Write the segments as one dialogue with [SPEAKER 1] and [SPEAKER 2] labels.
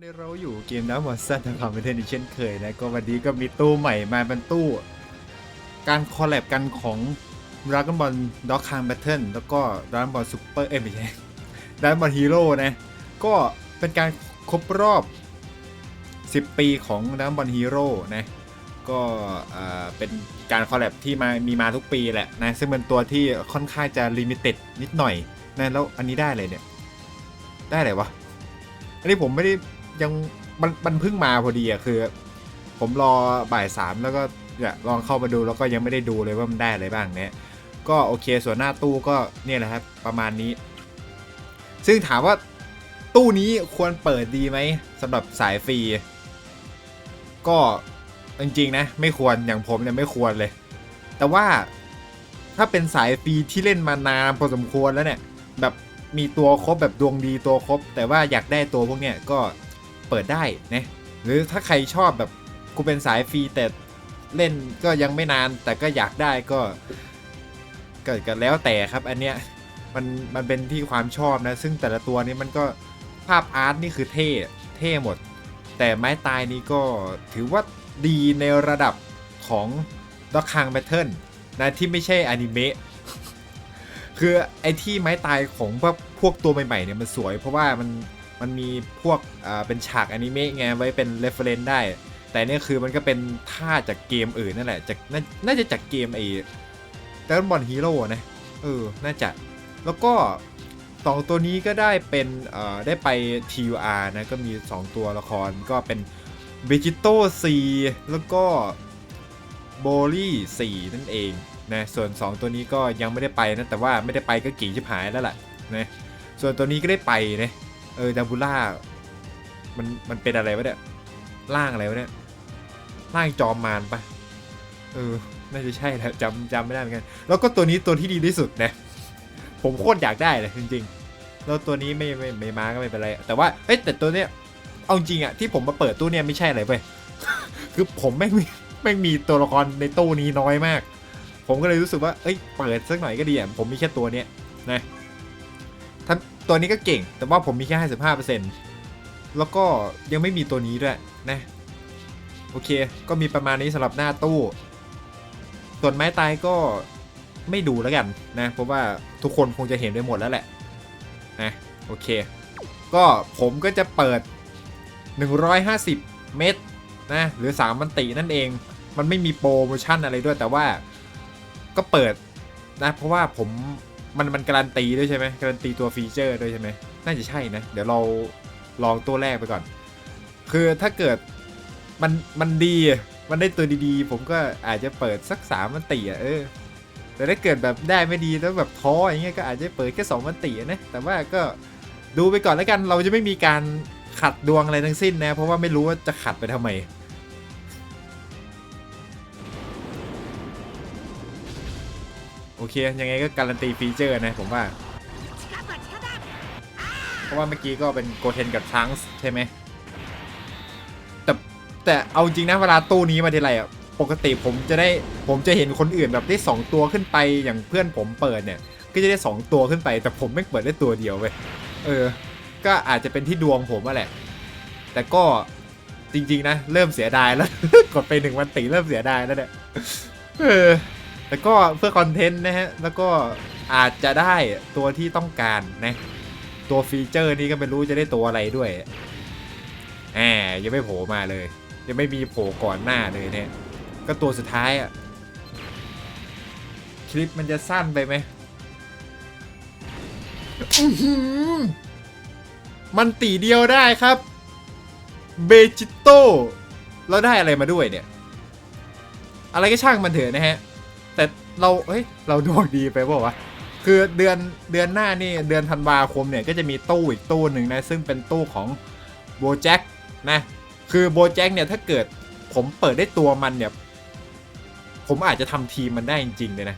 [SPEAKER 1] วันนี้เราอยู่เกมน้ำมอนสเตอร์ทำความเป็นเทนอีกเช่นเคยนะ ก็วันนี้ก็มีตู้ใหม่มาเป็นตู้ การคอลแลบกันของ Dragon Ball Dog Kang Battle แล้วก็ Dragon Ball Super เอ้ยไม่ใช่ Dragon Ball Hero นะ ก็เป็นการครบรอบ 10 ปีของ Dragon Ball Hero นะ ก็เอ่อเป็นการคอลแลบที่มามีมาทุกปีแหละนะ ซึ่งเป็นตัวที่ค่อนข้างจะลิมิเต็ดนิดหน่อยนะแล้วอันนี้ได้เลยเนี่ย ได้อะไรวะอันนี้ผมไม่ได้ ยังมันมันเพิ่งมาพอดีอะคือ ผมรอบ่ายสามแล้วก็เนี่ยลองเข้ามาดูแล้วก็ยังไม่ได้ดูเลยว่ามันได้อะไรบ้างเนี่ยก็โอเคส่วนหน้าตู้ก็เนี่ยแหละครับประมาณนี้ ซึ่งถามว่าตู้นี้ควรเปิดดีไหมสำหรับสายฟรี ก็จริงๆนะไม่ควรอย่างผมเนี่ยไม่ควรเลย แต่ว่าถ้าเป็นสายฟรีที่เล่นมานานพอสมควรแล้วเนี่ยแบบมีตัวครบแบบดวงดีตัวครบ แต่ว่าอยากได้ตัวพวกเนี้ยก็ เปิดได้นะหรือถ้าใครชอบแบบกูเป็นสายฟรีแต่เล่นก็ยังไม่นานแต่ก็อยากได้ก็เกิดกันแล้วแต่ครับ อันเนี้ยมันมันเป็นที่ความชอบนะ ซึ่งแต่ละตัวนี้มันก็ภาพอาร์ตนี่คือเท่เท่หมด แต่ไม้ตายนี้ก็ถือว่าดีในระดับของด็อกคังแพทเทิร์นนะที่ไม่ใช่อนิเมะคือไอ้ที่ไม้ตายของพวกพวกตัวใหม่ๆเนี่ยมันสวยเพราะว่ามัน มันมีพวกอ่าเป็นฉากอนิเมะไงไว้เป็นเรฟเฟรนซ์ได้ แต่เนี่ยคือมันก็เป็นท่าจากเกมอื่นนั่นแหละจากน่าน่าจะจากเกมไอ้ดันบอลฮีโร่นะเออน่าจะ แล้วก็สองตัวนี้ก็ได้เป็นเอ่อได้ไป TUR นะ ก็มี 2 ตัวละครก็เป็น v e g e t o 4แล้วก็โบลี่4นั่นเองนะส่วน 2 ตัวนี้ก็ยังไม่ได้ไปนะ แต่ว่าไม่ได้ไปก็กี่ชิบหายแล้วล่ะนะส่วนตัวนี้ก็ได้ไปนะ เออดาบูล่า มันมันเป็นอะไรวะเนี่ยร่างอะไรวะเนี่ยร่างจอมมารปะเออ น่าจะใช่แหละจำจำไม่ได้เหมือนกัน แล้วก็ตัวนี้ตัวที่ดีที่สุดนะ ผมโคตรอยากได้เลยจริงๆ แล้วตัวนี้ไม่ไม่ไม่มาก็ไม่เป็นไร แต่ว่า เอ้แต่ตัวเนี้ย เอาจริงอะที่ผมมาเปิดตู้เนี่ยไม่ใช่อะไรเว้ย คือผมไม่มีไม่มีตัวละครในตู้นี้น้อยมาก ผมก็เลยรู้สึกว่า เอ้ย เปิดสักหน่อยก็ดีอะ ผมมีแค่ตัวเนี้ยนะทั้ง ตัวนี้ก็เก่ง แต่ว่าผมมีแค่ห้าสิบห้าเปอร์เซ็นต์แล้วก็ยังไม่มีตัวนี้ด้วยนะ โอเค ก็มีประมาณนี้สำหรับหน้าตู้ ส่วนไม้ตายก็ไม่ดูแล้วกันนะ เพราะว่าทุกคนคงจะเห็นไปหมดแล้วแหละนะโอเค ก็ผมก็จะเปิด 150 เมตรนะ หรือ 3 มันตินั่นเอง มันไม่มีโปรโมชั่นอะไรด้วยแต่ว่าก็เปิดนะ เพราะว่าผม มันมันการันตีด้วยใช่ไหมการันตีตัวฟีเจอร์ด้วยใช่ไหมน่าจะใช่นะ เดี๋ยวเราลองตัวแรกไปก่อน คือถ้าเกิดมันมันดีมันได้ตัวดีๆ ผมก็อาจจะเปิดสักสามมันติอะเออ แต่ถ้าเกิดแบบได้ไม่ดีแล้วแบบท้ออย่างเงี้ยก็อาจจะเปิดแค่สองมันติอะนะ แต่ว่าก็ดูไปก่อนแล้วกันเราจะไม่มีการขัดดวงอะไรทั้งสิ้นนะ เพราะว่าไม่รู้ว่าจะขัดไปทำไม โอเค ยังไงก็การันตีฟีเจอร์นะผมว่า เพราะว่าเมื่อกี้ก็เป็นโกเทนกับชังส์ใช่ไหม แต่แต่เอาจริงนะเวลาตู้นี้มาทีไรอะ ปกติผมจะได้ผมจะเห็นคนอื่นแบบได้ 2 ตัวขึ้นไปอย่างเพื่อนผมเปิดเนี่ย ก็จะได้ 2 ตัวขึ้นไป แต่ผมไม่เปิดได้ตัวเดียวเว้ย เออ ก็อาจจะเป็นที่ดวงผมอะแหละ แต่ก็จริง ๆ นะ เริ่มเสียดายแล้ว กดไปหนึ่งวันติเริ่มเสียดายแล้วเนี่ยเออ แต่ก็เพื่อคอนเทนต์นะฮะ แล้วก็อาจจะได้ตัวที่ต้องการนะ ตัวฟีเจอร์นี้ก็ไม่รู้จะได้ตัวอะไรด้วยแหมยังไม่โผล่มาเลย ยังไม่มีโผล่ก่อนหน้าเลยเนี่ย ก็ตัวสุดท้ายอะ คลิปมันจะสั้นไปไหมมันตีเดียวได้ครับ เบจิโต้แล้วได้อะไรมาด้วยเนี่ย อะไรก็ช่างมันเถอะนะฮะ เราเฮ้ยเราดวงดีไปเปล่าวะคือเดือนเดือนหน้านี่เดือนธันวาคมเนี่ยก็จะมีตู้อีกตู้หนึ่งนะ ซึ่งเป็นตู้ของโบแจ็คนะ คือโบแจ็คเนี่ยถ้าเกิดผมเปิดได้ตัวมันเนี่ย ผมอาจจะทำทีมมันได้จริงๆเลยนะ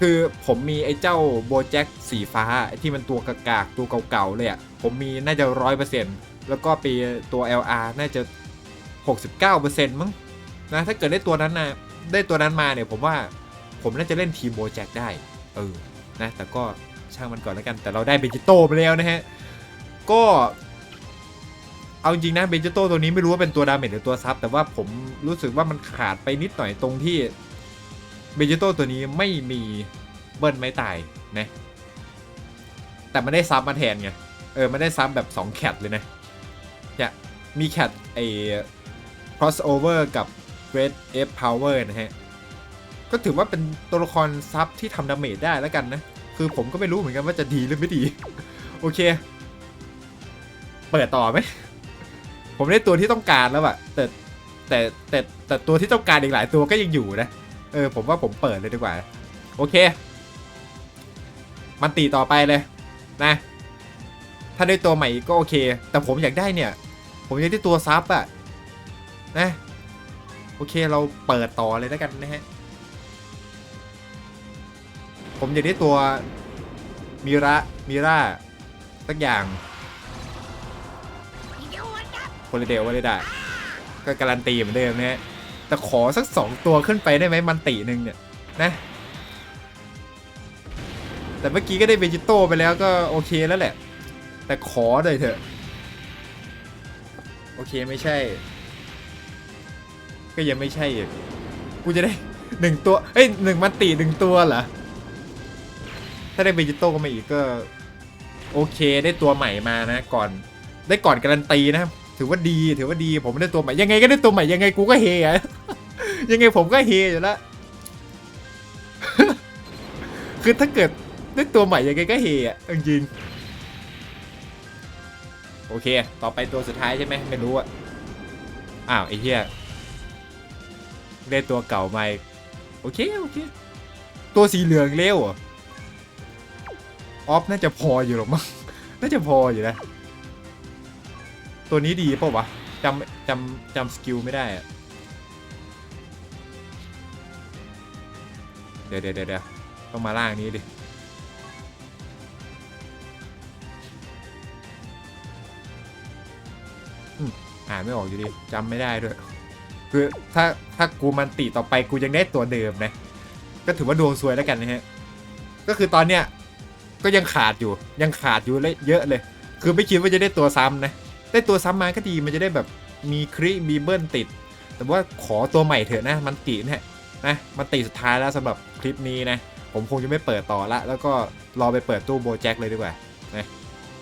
[SPEAKER 1] คือผมมีไอ้เจ้าโบแจ็คสีฟ้าที่มันตัวกากๆตัวเก่าๆเลยอะ่ะผมมีน่าจะร้อยเปอร์เซ็นต์แล้วก็ปีตัว LR น่าจะ 69%มั้งนะถ้าเกิดได้ตัวนั้นนะได้ตัวนั้นมาเนี่ยผมว่า ผมน่าจะเล่นทีมโบแจ็คได้ เออ นะ แต่ก็ช่างมันก่อนแล้วกัน แต่เราได้เบจิโต้ไปแล้วนะฮะ ก็ เอาจริงนะเบจิโต้ตัวนี้ไม่รู้ว่าเป็นตัวดาเมจหรือตัวซับ แต่ว่าผมรู้สึกว่ามันขาดไปนิดหน่อยตรงที่เบจิโต้ตัวนี้ไม่มีเบิ้ลไม่ตายนะ แต่มันได้ซับมาแทนไง เออ มันได้ซับแบบ2แคทเลยนะเนี่ยมีแคทไอ้ crossover กับ Great F Power นะฮะ ก็ถือว่าเป็นตัวละครซับที่ทำดาเมจได้แล้วกันนะ คือผมก็ไม่รู้เหมือนกันว่าจะดีหรือไม่ดี โอเค เปิดต่อไหม ผมได้ตัวที่ต้องการแล้วอะแต่แต่แต่แต่ตัวที่ต้องการอีกหลายตัวก็ยังอยู่นะ เออ ผมว่าผมเปิดเลยดีกว่า โอเค มันตีต่อไปเลย นะ ถ้าได้ตัวใหม่ก็โอเค แต่ผมอยากได้เนี่ย ผมอยากได้ตัวซับอะนะ โอเคเราเปิดต่อเลยแล้วกันนะฮะ ผมอยากได้ตัวมิระมิระสักอย่างโคลิเดลวาเลดาก็การันตีเหมือนเดิมนะฮะแต่ขอสักสองตัวขึ้นไปได้ไหมมันติหนึ่งเนี่ยนะ แต่เมื่อกี้ก็ได้เวจิโต้ไปแล้วก็โอเคแล้วแหละ แต่ขอเลยเถอะ โอเคไม่ใช่ ก็ยังไม่ใช่กูจะได้หนึ่งตัว เอ้ยหนึ่งมันติหนึ่งตัวเหรอ ถ้าได้เวจิโต้ก็มาอีกก็ โอเคได้ตัวใหม่มานะ ก่อนได้ก่อนการันตีนะครับถือว่าดีถือว่าดีผมได้ตัวใหม่ยังไงก็ได้ตัวใหม่ยังไงกูก็เฮอะยังไงผมก็เฮอยู่แล้วคือถ้าเกิดได้ตัวใหม่ยังไงก็เฮอะจริงโอเค ต่อไปตัวสุดท้ายใช่ไหมไม่รู้อะอ้าวไอ้เหี้ยได้ตัวเก่ามาอีกโอเคโอเค ตัวสีเหลืองเร็วอะ ออฟน่าจะพออยู่หรอกมั้งน่าจะพออยู่นะตัวนี้ดีเปล่าวะจำจำจำสกิลไม่ได้อะเดี๋ยวเดี๋ยวเดี๋ยวต้องมาล่างนี้ดิอ่านไม่ออกอยู่ดีจำไม่ได้ด้วย คือถ้าถ้ากูมันติต่อไปกูยังได้ตัวเดิมนะ ก็ถือว่าดวงซวยแล้วกันนะฮะ ก็คือตอนเนี้ย ก็ยังขาดอยู่ยังขาดอยู่เลยเยอะเลย คือไม่คิดว่าจะได้ตัวซ้ำนะ ได้ตัวซ้ำมาก็ดีมันจะได้แบบมีคริมีเบิ้ลติด แต่ว่าขอตัวใหม่เถอะนะมันตินะฮะนะมันติสุดท้ายแล้วสำหรับคลิปนี้นะ ผมคงจะไม่เปิดต่อละ แล้วก็รอไปเปิดตู้โบแจ็คเลยดีกว่านะ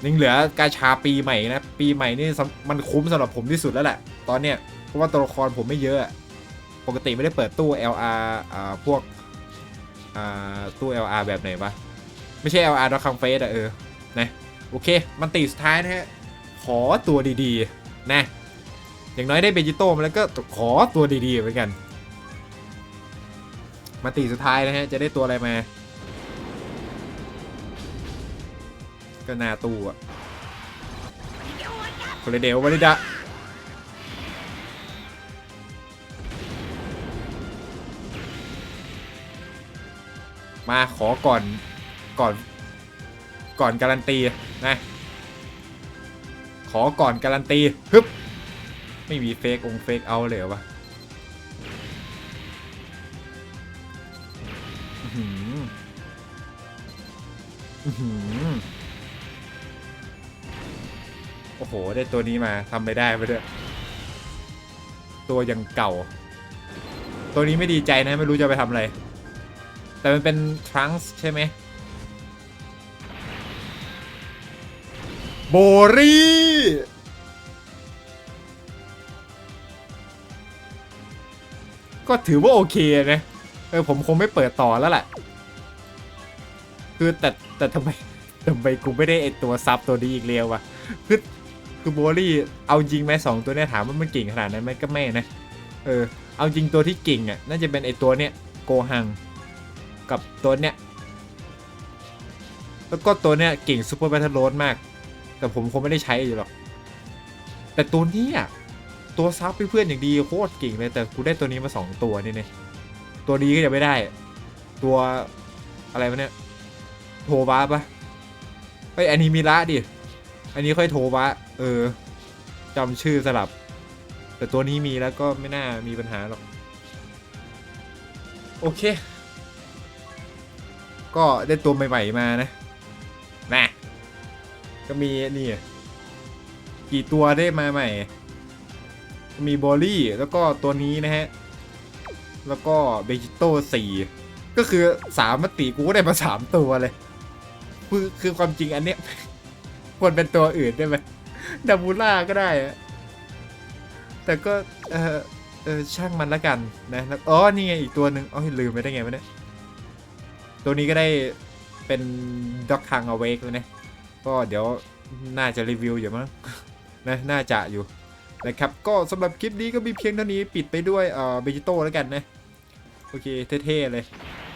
[SPEAKER 1] ยังเหลือกาชาปีใหม่นะ ปีใหม่นี่มันคุ้มสำหรับผมที่สุดแล้วแหละ ตอนเนี้ยเพราะว่าตัวละครผมไม่เยอะ ปกติไม่ได้เปิดตู้ LR อ่าพวกอ่าตู้ LR แบบไหนวะ ไม่ใช่ LR ดอคังเฟสอะเออนะโอเค มันตีสุดท้ายนะฮะ ขอตัวดีๆ นะ อย่างน้อยได้เบจิโต้มาแล้วก็ขอตัวดีๆเหมือนกัน มาตีสุดท้ายนะฮะ จะได้ตัวอะไรมา ก็นาตูอะโคเลเดลวาลิดะมาขอก่อน ก่อน ก่อนการันตีนะขอก่อนการันตีฮึบไม่มีเฟกองเฟกเอาเลยเหรอวะโอ้โห ได้ตัวนี้มาทำไม่ได้ไปด้วย ตัวยังเก่า ตัวนี้ไม่ดีใจนะ ไม่รู้จะไปทำอะไร แต่มันเป็นทรังส์ใช่ไหม โบรี่ก็ถือว่าโอเคนะเออผมคงไม่เปิดต่อแล้วแหละคือแต่แต่ทำไมทำไมกูไม่ได้ไอตัวซับตัวนี้อีกเร็ววะคือคือโบรี่เอาจริงไหมสองตัวเนี้ยถามว่ามันเก่งขนาดนั้นไหมก็ไม่นะเออเอาจริงตัวที่เก่งอะน่าจะเป็นไอตัวเนี้ยโกหัง กับตัวเนี้ยแล้วก็ตัวเนี้ยเก่งซูเปอร์แบทเทิลโรดมาก แต่ผมคงไม่ได้ใช้อยู่หรอก แต่ตัวนี้ยตัวซับเพื่อนๆอย่างดีโคตรเก่งเลยแต่กูได้ตัวนี้มาสองตัวนี่เนี่ยตัวดีก็ยังไม่ได้ ตัวอะไรวะเนี่ยโทวะปะไออันนี้มีละดิอันนี้ค่อยโทวะเออจำชื่อสลับ แต่ตัวนี้มีแล้วก็ไม่น่ามีปัญหาหรอก โอเค ก็ได้ตัวใหม่ ๆ มานะ ก็มีนี่ กี่ตัวได้มาใหม่ มีบอลลี่ แล้วก็ตัวนี้นะฮะ แล้วก็เบจิโต้สี่ก็คือสามมติกูก็ได้มาสามตัวเลยคือคือความจริงอันเนี้ยควรเป็นตัวอื่นได้ไหมดาบูล่าก็ได้ แต่ก็เออเออช่างมันละกันนะแล้วอ๋อนี่ไงอีกตัวหนึ่งอ๋อลืมไปได้ไงวะเนี่ยตัวนี้ก็ได้เป็นด็อกคังเอาเวกแล้วนะ ก็เดี๋ยวน่าจะรีวิวอยู่มั้งนะน่าจะอยู่นะครับก็สำหรับคลิปนี้ก็มีเพียงเท่านี้ปิดไปด้วยเอ่อเบจิโต้แล้วกันนะโอเคเท่ๆเลย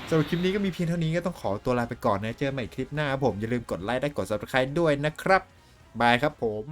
[SPEAKER 1] สำหรับคลิปนี้ก็มีเพียงเท่านี้ก็ต้องขอตัวลาไปก่อนนะเจอกันใหม่คลิปหน้าผมอย่าลืมกดไลค์และกด subscribe ด้วยนะครับบายครับผม